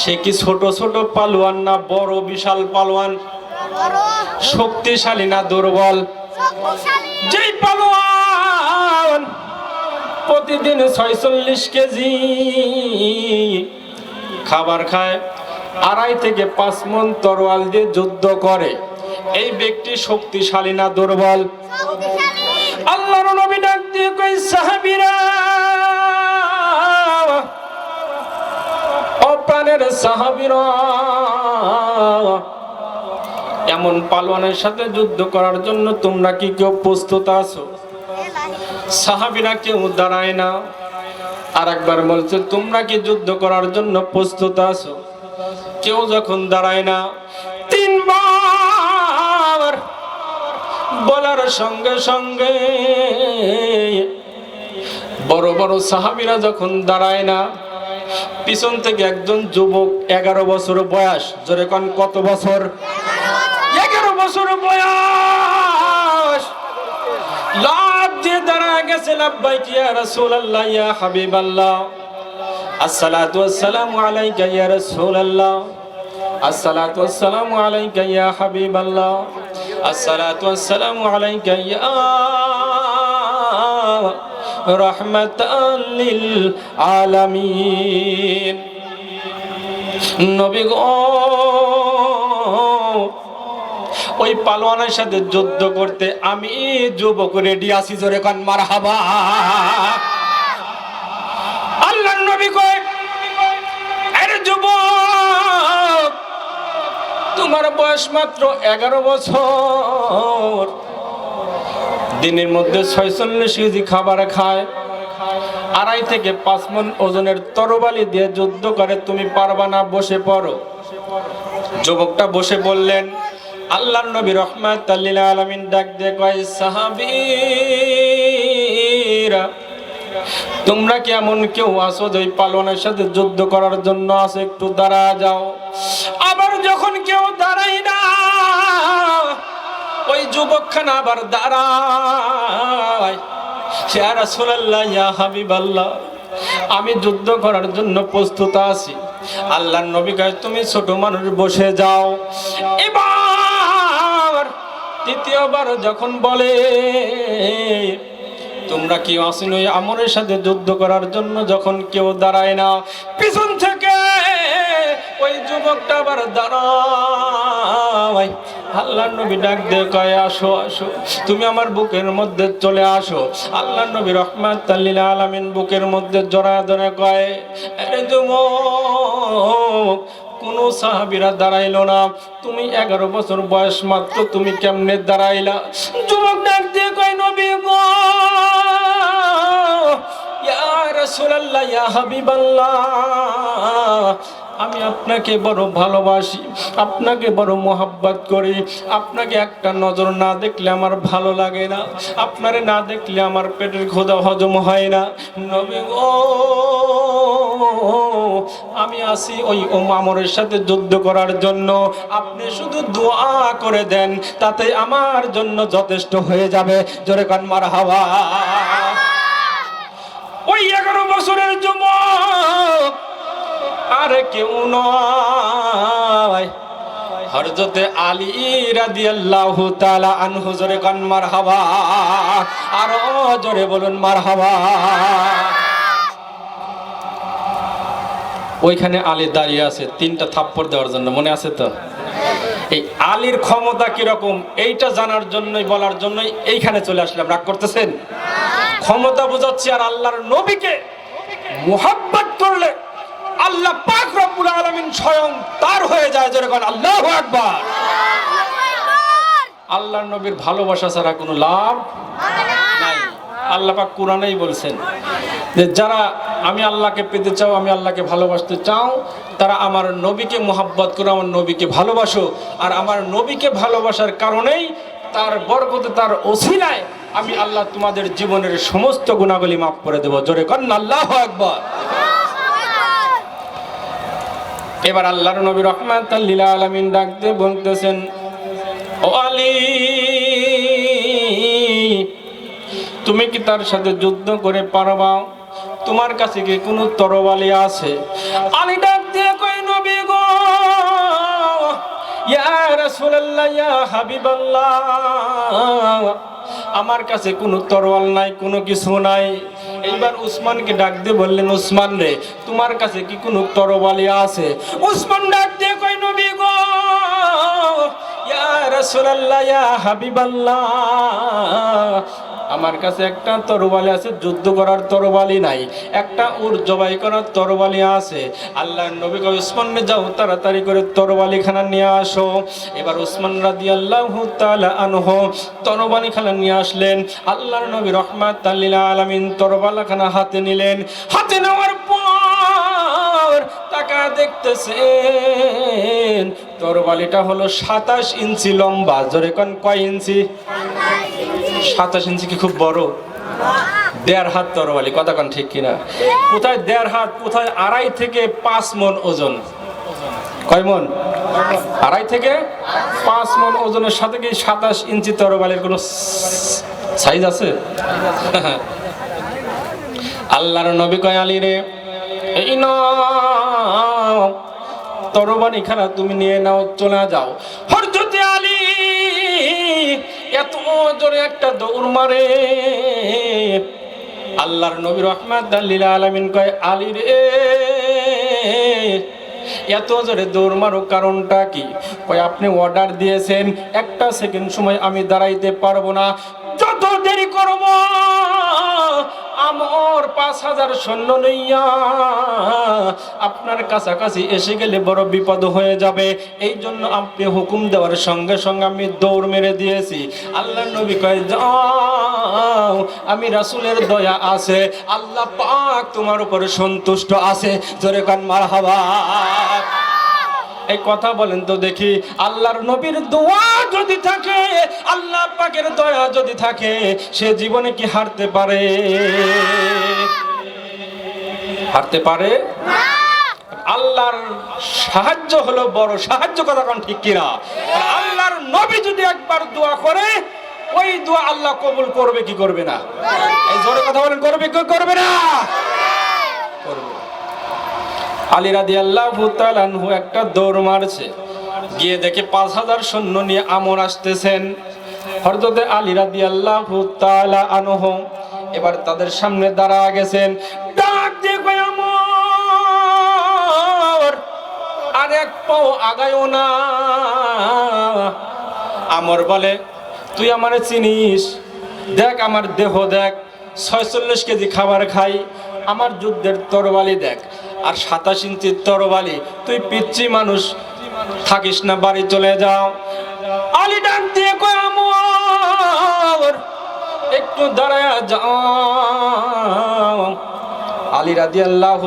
সে কি ছোট ছোট পালোয়ান না বড় বিশাল পালোয়ান? শক্তিশালী না দুর্বল? যেই পালোয়ান প্রতিদিন ছয়চল্লিশ কেজি খাবার খায় আড়াই থেকে পাঁচ মন তরোয়াল দিয়ে যুদ্ধ করে। এই ব্যক্তি শক্তিশালী না দুর্বল? আল্লাহর নবী ডাক দিয়ে কই সাহাবীরা প্রাণের সাহাবীরা। এমন পালোয়ানের সাথে যুদ্ধ করার জন্য তোমরা কি কেউ প্রস্তুত আছো? সাহাবীরা কেউ দাঁড়ায় না। আর একবার বলছে, তোমরা কি যুদ্ধ করার জন্য প্রস্তুত আছো? কেউ যখন দাঁড়ায় না, তিনবার বলার সঙ্গে সঙ্গে বড় বড় সাহাবীরা যখন দাঁড়ায় না পিছন থেকে একজন যুবক এগারো বছর বয়স। জোরে কন, কত বছর? এগারো বছর বয়স। লাভ দিয়ে দাঁড়ায় গেছে, লাভবাইক, ইয়া রাসূলুল্লাহ, ইয়া হাবিবাল্লাহ। আসসালাতু ওয়াসসালামু আলাইকা, ইয়া রাসূলুল্লাহ। আসসালাতু ওয়াসসালামু আলাইকা, ইয়া হাবিবাল্লাহ। আসসালাতু ওয়াসসালামু আলাইকা, ইয়া রাহমাতাল লিল আলামিন। নবী গো, ওই পালোয়ানের সাথে যুদ্ধ করতে আমি যুবক রেডি আছি, জোরে কান মার হাবা আল্লাহ নবী কয় আরে যুবক, তোমার বয়স মাত্র এগারো বছর। দিনের মধ্যে ছয়চল্লিশ কেজি খাবার খায়। আড়াই থেকে পাঁচ মন ওজনের তরবালি দিয়ে যুদ্ধ করে, তুমি পারবা না, বসে পড়ো। যুবকটা বসে বললেন আল্লাহ নবী রহমাত আলমিন ডাক দিয়ে কয়, সাহাবীরা, তোমরা কি এমন কেউ আসো যে পালনের সাথে যুদ্ধ করার জন্য আসো একটু দাঁড়া যাও। আবার যখন কেউ ওই যুবকখানা আবার দাঁড়ায় ইয়া আমি যুদ্ধ করার জন্য প্রস্তুত আছি। আল্লাহর নবী কয়, তুমি ছোট মানুষ, বসে যাও। এবার দ্বিতীয়বার যখন বলে, তোমরা কি ওই আমরের সাথে যুদ্ধ করার জন্য যখন কেউ দাঁড়ায় না? পিছন থেকে ওই যুবকটা আবার দাঁড়ায়। আল্লাহ নবী ডাক দিয়ে কয়, আসো আসো। তুমি আমার বুকের মধ্যে চলে আসো। আল্লাহ নবী রহমাত আলামিন বুকের মধ্যে জড়া ধরে কয়, আরে কোন সাহাবিরা দাঁড়াইলো না। তুমি এগারো বছর বয়স মাত্র, তুমি কেমনে দাঁড়াইলা? যুবক ডাক দিয়ে কয়, নবী গো, ইয়া রাসূলুল্লাহ, ইয়া হাবিবাল্লাহ আমি আপনাকে বড় ভালোবাসি আপনাকে বড় মোহাব্বত করি। আপনাকে একটা নজর না দেখলে আমার ভালো লাগে না। আপনারে না দেখলে আমার পেটের খোদা হজম হয় না। নবী গো আমি আসি ওই ও মামরের সাথে যুদ্ধ করার জন্য। আপনি শুধু দোয়া করে দেন তাতে আমার জন্য যথেষ্ট হয়ে যাবে। জোরে কান মার হাওয়া ওই এগারো বছরের যুবক আর কেউ নয়। হরজতে আলী রাদিয়াল্লাহু তাআলা আনহু জোরে কান মার হাওয়া আরও জোরে বলুন মার হাওয়া ওইখানে আলী দাঁড়িয়ে আছে, তিনটা থাপ্পড় দেওয়ার জন্য, মনে আছে তো? এই আলীর ক্ষমতা কীরকম, এইটা জানার জন্যই, বলার জন্যই এইখানে চলে আসলাম। রাগ করতেছেন? ক্ষমতা বোঝাচ্ছি আর আল্লাহর নবীকে মুহাব্বত করলে আল্লাহ পাক রব্বুল আলামিন স্বয়ং তার হয়ে যায় যেরকম আল্লাহু আকবার। আল্লাহর নবীর ভালোবাসা ছাড়া কোনো লাভ আল্লাহ পাক কোরআনেই বলছেন যে, যারা আমি আল্লাহকে পেতে চাও, আমি আল্লাহকে ভালোবাসতে চাও, তারা আমার নবীকে মোহাব্বত করে, আমার নবীকে ভালোবাসো। আর আমার নবীকে ভালোবাসার কারণেই তার বরকতে, তার ওসিলায় আমি আল্লাহ তোমাদের জীবনের সমস্ত গুণাগুলি মাফ করে দেবো। জোরে কন, আল্লাহ একবার এবার আল্লাহর নবী রহমান লীলা আলমিন ডাকতে বলতেছেন, ও আলী, তুমি কি তার সাথে যুদ্ধ করে পারবা? তোমার কাছে কি কোনো তরবালি আছে? আলী ডাক দিয়ে কই নবী গো, ইয়া রাসূলুল্লাহ, ইয়া হাবিবাল্লাহ, আমার কাছে কোনো তরোয়াল নাই, কোনো কিছু নাই। এইবার উসমানকে ডাক দিয়ে বললেন, উসমান রে, তোমার কাছে কি কোনো তরবালি আছে? উসমান ডাক দিয়ে কই নবী গো, ইয়া রাসূলুল্লাহ, ইয়া হাবিবাল্লাহ আমার কাছে একটা তরবালি আছে, যুদ্ধ করার তরবালি নাই। একটা উর জবাই করার তরবালি আছে। আল্লাহর নবী কয় উসমান যাও তাড়াতাড়ি করে তরবালি খানা নিয়ে আসো। এবার উসমান রাদিয়াল্লাহু তাআলা আনহু তরবালি খানা নিয়ে আসলেন। আল্লাহর নবী রহমাত লিল আলামিন তরবালা খানা হাতে নিলেন। হাতে নেওয়ার পর তাকা দেখতেছেন তরবালিটা হলো সাতাশ ইঞ্চি লম্বা। জোরে কোন, কয় ইঞ্চি? সাতাশ ইঞ্চি কি খুব বড়? দেড় হাত তরবালি কন ঠিক কিনা? কোথায় দেড় হাত, কোথায় আড়াই থেকে পাঁচ মন ওজন? কয় মন? আড়াই থেকে পাঁচ মন ওজনের সাথে কি সাতাশ ইঞ্চি তরবালির কোনো সাইজ আছে? আল্লাহর নবী কয়, আলী রে, এই তরবারি খানা তুমি নিয়ে নাও, চলে যাও। একটা দৌড় মারে। আল্লাহর নবী রহমাত আল্লিল আলামিন কয়, আলী রে, এত জোরে দৌড় মারো কারণটা কি? কয়, আপনি অর্ডার দিয়েছেন, একটা সেকেন্ড সময় আমি দাঁড়াইতে পারব না। যত দেরি করব, আমার পাঁচ হাজার সৈন্য লইয়া আপনার কাছাকাছি এসে গেলে বড় বিপদ হয়ে যাবে। এই জন্য আপনি হুকুম দেওয়ার সঙ্গে সঙ্গে আমি দৌড় মেরে দিয়েছি। আল্লাহ নবী কয়, যাও, আমি রাসূলের দয়া আছে। আল্লাহ পাক তোমার উপরে সন্তুষ্ট আছে। জোরে কান মার হাওয়া এই কথা বলেন তো দেখি, আল্লাহর নবীর দোয়া যদি থাকে, আল্লাহ পাকের দয়া যদি থাকে, সে জীবনে কি হারতে পারে? হারতে পারে? আল্লাহর সাহায্য হলো বড় সাহায্য কথা কোন ঠিক কিনা? আল্লাহর নবী যদি একবার দোয়া করে, ওই দোয়া আল্লাহ কবুল করবে, কি করবে না? এই জোরে কথা বলেন, করবে কি করবে না? আলী রাদি আল্লাহ আনহু একটা দৌড় মারছে। গিয়ে দেখে পাঁচ হাজার সৈন্য নিয়ে আমর আসতেছেন। হরদতে আলী রাদি আল্লাহ আনহু এবার তাদের সামনে দাঁড়া গেছেন। আর এক পাও আগায়ও না। আমর বলে, তুই আমারে চিনিস? দেখ আমার দেহ দেখ, ছয়চল্লিশ কেজি খাবার খাই, আমার যুদ্ধের তরবালি দেখ, আর সাতাশ ইঞ্চির তরবালি তুই পিচ্ছি মানুষ, থাকিস না, বাড়ি চলে যাও। আলি ডাক দিয়ে আমর, একটু দাঁড়ায় যাও আলী রাদি আল্লাহ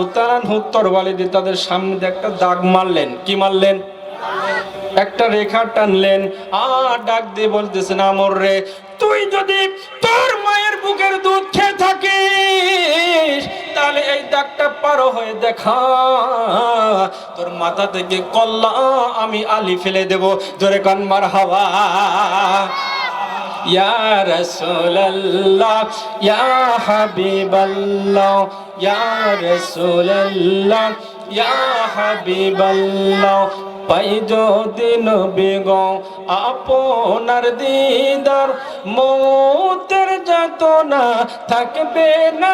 তরবালি দিয়ে তাদের সামনে একটা দাগ মারলেন। কি মারলেন? একটা রেখা টানলেন। আর ডাক দিয়ে বলতেছেন, আমর রে, তুই যদি তোর মায়ের বুকের দুধ খেয়ে থাকিস, তাহলে এই দাগটা পারো হয়ে দেখা। তোর মাথা থেকে কল্লা আমি আলি ফেলে দেব। জোরে কান মার হাওয়া ইয়া রাসূলুল্লাহ, ইয়া হাবিবাল্লাহ, ইয়া রাসূলুল্লাহ, ইয়া হাবিবাল্লাহ। পাই যদি নবী গো, আপনার দিদার মৌতের যাতনা থাকবে না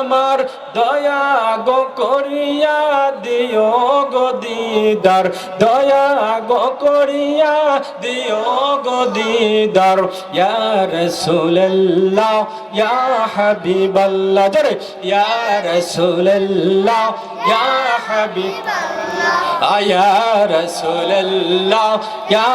আমার, দয়া গো করিয়া দিও গো দিদার, দয়া গো করিয়া দিও গো দিদার। ইয়ার রাসূলুল্লাহ, ইয়া হাবিবাল্লাহ, জরে ইয়ার রাসূলুল্লাহ, ইয়া হাবিবাল্লাহ আয়া রাসূলুল্লাহ ইয়া